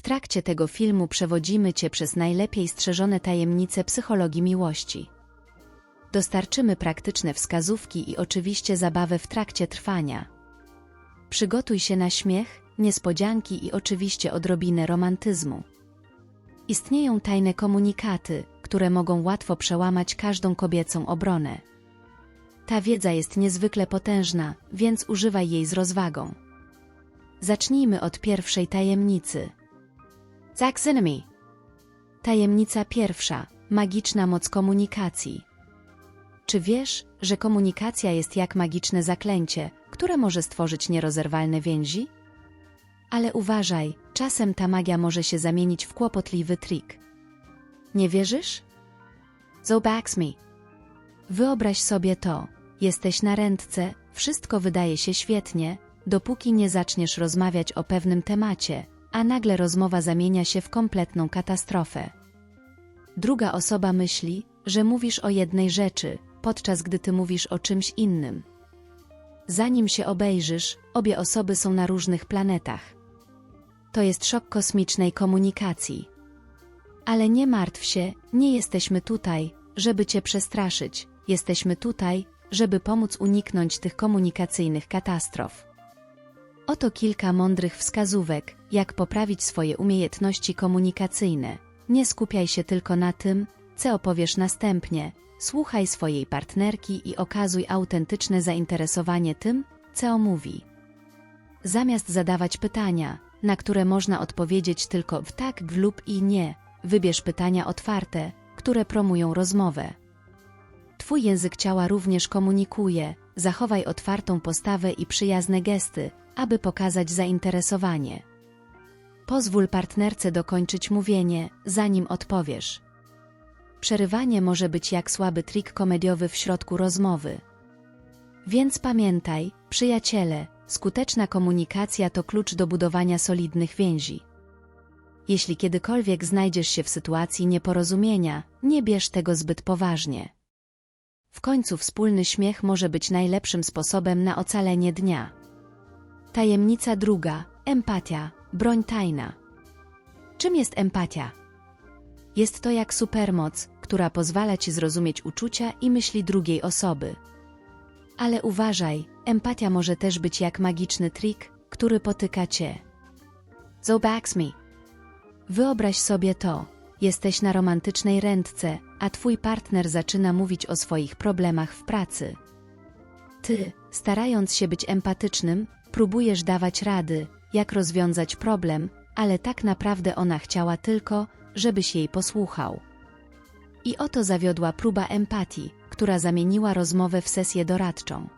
W trakcie tego filmu przewodzimy Cię przez najlepiej strzeżone tajemnice psychologii miłości. Dostarczymy praktyczne wskazówki i oczywiście zabawę w trakcie trwania. Przygotuj się na śmiech, niespodzianki i oczywiście odrobinę romantyzmu. Istnieją tajne komunikaty, które mogą łatwo przełamać każdą kobiecą obronę. Ta wiedza jest niezwykle potężna, więc używaj jej z rozwagą. Zacznijmy od pierwszej tajemnicy. Zaxynami. Tajemnica pierwsza. Magiczna moc komunikacji. Czy wiesz, że komunikacja jest jak magiczne zaklęcie, które może stworzyć nierozerwalne więzi? Ale uważaj, czasem ta magia może się zamienić w kłopotliwy trik. Nie wierzysz? Zobax me. Wyobraź sobie to. Jesteś na ręce, wszystko wydaje się świetnie, dopóki nie zaczniesz rozmawiać o pewnym temacie, a nagle rozmowa zamienia się w kompletną katastrofę. Druga osoba myśli, że mówisz o jednej rzeczy, podczas gdy ty mówisz o czymś innym. Zanim się obejrzysz, obie osoby są na różnych planetach. To jest szok kosmicznej komunikacji. Ale nie martw się, nie jesteśmy tutaj, żeby cię przestraszyć, jesteśmy tutaj, żeby pomóc uniknąć tych komunikacyjnych katastrof. Oto kilka mądrych wskazówek, jak poprawić swoje umiejętności komunikacyjne. Nie skupiaj się tylko na tym, co opowiesz następnie. Słuchaj swojej partnerki i okazuj autentyczne zainteresowanie tym, co mówi. Zamiast zadawać pytania, na które można odpowiedzieć tylko w tak w lub i nie, wybierz pytania otwarte, które promują rozmowę. Twój język ciała również komunikuje, zachowaj otwartą postawę i przyjazne gesty, aby pokazać zainteresowanie. Pozwól partnerce dokończyć mówienie, zanim odpowiesz. Przerywanie może być jak słaby trik komediowy w środku rozmowy. Więc pamiętaj, przyjaciele, skuteczna komunikacja to klucz do budowania solidnych więzi. Jeśli kiedykolwiek znajdziesz się w sytuacji nieporozumienia, nie bierz tego zbyt poważnie. W końcu wspólny śmiech może być najlepszym sposobem na ocalenie dnia. Tajemnica druga, empatia, broń tajna. Czym jest empatia? Jest to jak supermoc, która pozwala ci zrozumieć uczucia i myśli drugiej osoby. Ale uważaj, empatia może też być jak magiczny trik, który potyka cię. Zobax me. Wyobraź sobie to. Jesteś na romantycznej randce, a twój partner zaczyna mówić o swoich problemach w pracy. Ty, starając się być empatycznym, próbujesz dawać rady, jak rozwiązać problem, ale tak naprawdę ona chciała tylko, żebyś jej posłuchał. I oto zawiodła próba empatii, która zamieniła rozmowę w sesję doradczą.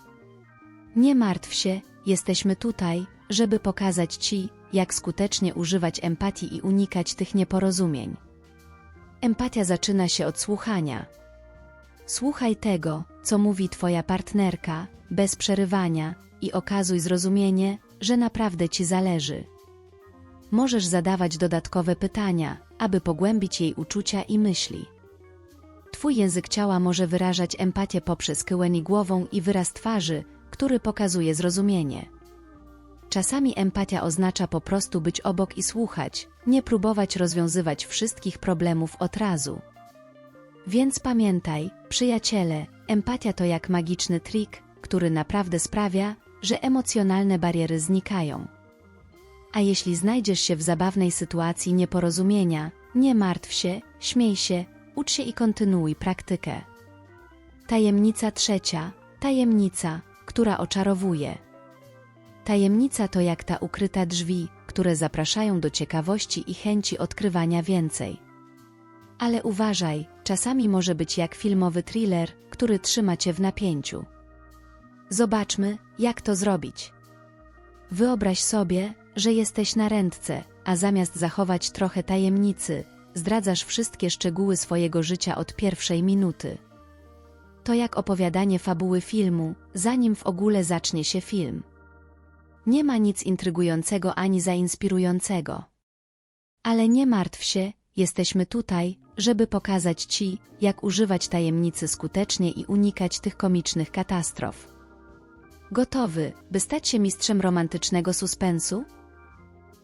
Nie martw się, jesteśmy tutaj, żeby pokazać ci, jak skutecznie używać empatii i unikać tych nieporozumień. Empatia zaczyna się od słuchania. Słuchaj tego, co mówi Twoja partnerka, bez przerywania i okazuj zrozumienie, że naprawdę Ci zależy. Możesz zadawać dodatkowe pytania, aby pogłębić jej uczucia i myśli. Twój język ciała może wyrażać empatię poprzez kyłeni głową i wyraz twarzy, który pokazuje zrozumienie. Czasami empatia oznacza po prostu być obok i słuchać, nie próbować rozwiązywać wszystkich problemów od razu. Więc pamiętaj, przyjaciele, empatia to jak magiczny trik, który naprawdę sprawia, że emocjonalne bariery znikają. A jeśli znajdziesz się w zabawnej sytuacji nieporozumienia, nie martw się, śmiej się, ucz się i kontynuuj praktykę. Tajemnica trzecia, tajemnica, która oczarowuje. Tajemnica to jak ta ukryta drzwi, które zapraszają do ciekawości i chęci odkrywania więcej. Ale uważaj, czasami może być jak filmowy thriller, który trzyma cię w napięciu. Zobaczmy, jak to zrobić. Wyobraź sobie, że jesteś na ręce, a zamiast zachować trochę tajemnicy, zdradzasz wszystkie szczegóły swojego życia od pierwszej minuty. To jak opowiadanie fabuły filmu, zanim w ogóle zacznie się film. Nie ma nic intrygującego ani zainspirującego. Ale nie martw się, jesteśmy tutaj, żeby pokazać Ci, jak używać tajemnicy skutecznie i unikać tych komicznych katastrof. Gotowy, by stać się mistrzem romantycznego suspensu?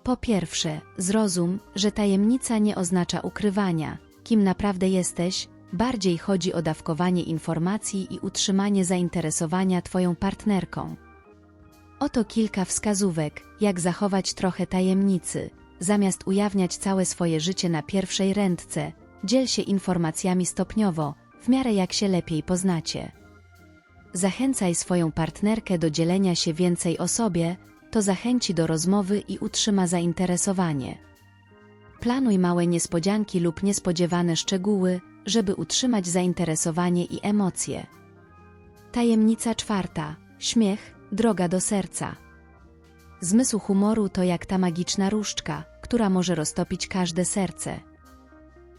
Po pierwsze, zrozum, że tajemnica nie oznacza ukrywania, kim naprawdę jesteś, bardziej chodzi o dawkowanie informacji i utrzymanie zainteresowania Twoją partnerką. Oto kilka wskazówek, jak zachować trochę tajemnicy. Zamiast ujawniać całe swoje życie na pierwszej ręce, dziel się informacjami stopniowo, w miarę jak się lepiej poznacie. Zachęcaj swoją partnerkę do dzielenia się więcej o sobie, to zachęci do rozmowy i utrzyma zainteresowanie. Planuj małe niespodzianki lub niespodziewane szczegóły, żeby utrzymać zainteresowanie i emocje. Tajemnica czwarta. Śmiech, droga do serca. Zmysł humoru to jak ta magiczna różdżka, która może roztopić każde serce.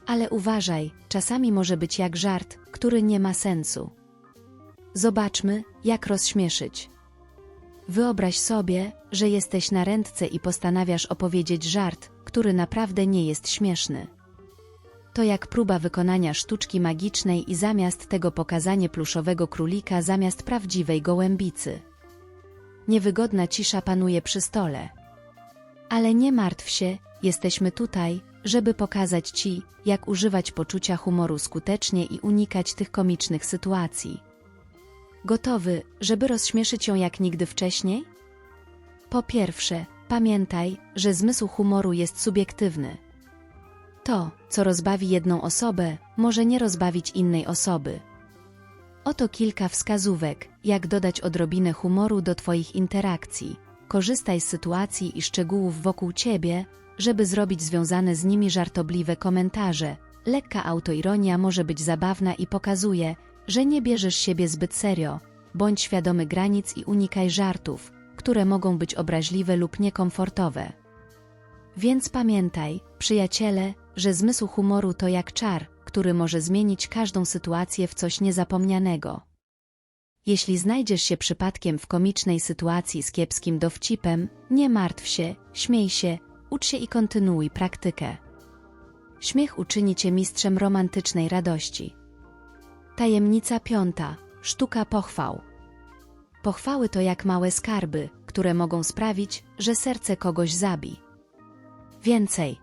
Ale uważaj, czasami może być jak żart, który nie ma sensu. Zobaczmy, jak rozśmieszyć. Wyobraź sobie, że jesteś na ręce i postanawiasz opowiedzieć żart, który naprawdę nie jest śmieszny. To jak próba wykonania sztuczki magicznej i zamiast tego pokazanie pluszowego królika zamiast prawdziwej gołębicy. Niewygodna cisza panuje przy stole. Ale nie martw się, jesteśmy tutaj, żeby pokazać Ci, jak używać poczucia humoru skutecznie i unikać tych komicznych sytuacji. Gotowy, żeby rozśmieszyć ją jak nigdy wcześniej? Po pierwsze, pamiętaj, że zmysł humoru jest subiektywny. To, co rozbawi jedną osobę, może nie rozbawić innej osoby. Oto kilka wskazówek, jak dodać odrobinę humoru do Twoich interakcji. Korzystaj z sytuacji i szczegółów wokół Ciebie, żeby zrobić związane z nimi żartobliwe komentarze. Lekka autoironia może być zabawna i pokazuje, że nie bierzesz siebie zbyt serio. Bądź świadomy granic i unikaj żartów, które mogą być obraźliwe lub niekomfortowe. Więc pamiętaj, przyjaciele, że zmysł humoru to jak czar, który może zmienić każdą sytuację w coś niezapomnianego. Jeśli znajdziesz się przypadkiem w komicznej sytuacji z kiepskim dowcipem, nie martw się, śmiej się, ucz się i kontynuuj praktykę. Śmiech uczyni cię mistrzem romantycznej radości. Tajemnica piąta. Sztuka pochwał. Pochwały to jak małe skarby, które mogą sprawić, że serce kogoś zabi. Więcej,